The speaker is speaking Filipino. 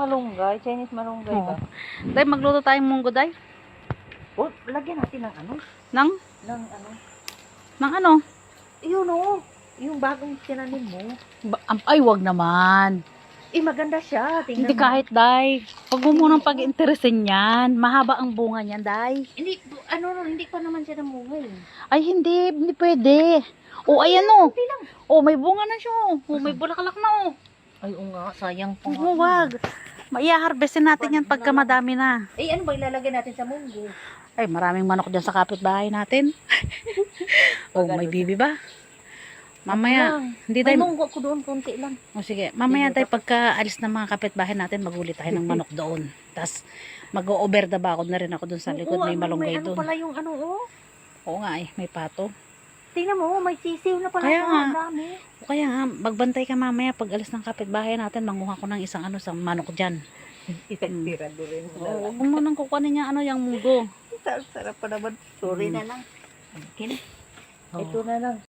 malunggay, Chinese malunggay Oo. ba? Day, magluto tayong munggo, day. Oh, lagyan natin ng ano? Nang, Ng ano? nang ano? Yun o. Yung bagong tinanim mo. Ba- am- ay, wag naman. Eh, maganda siya. Tingnan Hindi mo. kahit, day. Huwag mo munang pag-interesin yan. Mahaba ang bunga niyan, day. Hindi, bu- ano, hindi pa naman siya namungay. Ay, hindi. Hindi pwede. O, ayan o. Hindi lang. O, may bunga na siya o. O, may bulaklak na o. Ay, oo nga, sayang pa. Oo, wag. Maiya-harvestin natin yan pagka madami na. Eh, ano ba ilalagay natin sa munggo? Ay, maraming manok dyan sa kapitbahay natin. o, may bibi ba? Mamaya, hindi May tayo... munggo ko doon, konti lang. O sige, mamaya tayo pagka alis ng mga kapitbahay natin, maguli tayo ng manok doon. Tapos, mag-over the bakod na rin ako doon sa likod. Oo, May ano, malunggay May ano doon. pala yung ano, oh. Oo nga eh, may pato. Tingnan mo, may sisiw na pala. Kaya nga. Dami. O kaya nga, magbantay ka mamaya pag alis ng kapitbahay natin, manguha ko ng isang ano sa manok dyan. Isang tirado rin. Oo, huwag mo nang kukunin niya ano, yung munggo. Sarap, pa naman. Sorry Mm. na lang. Okay na. Oo. Ito na lang.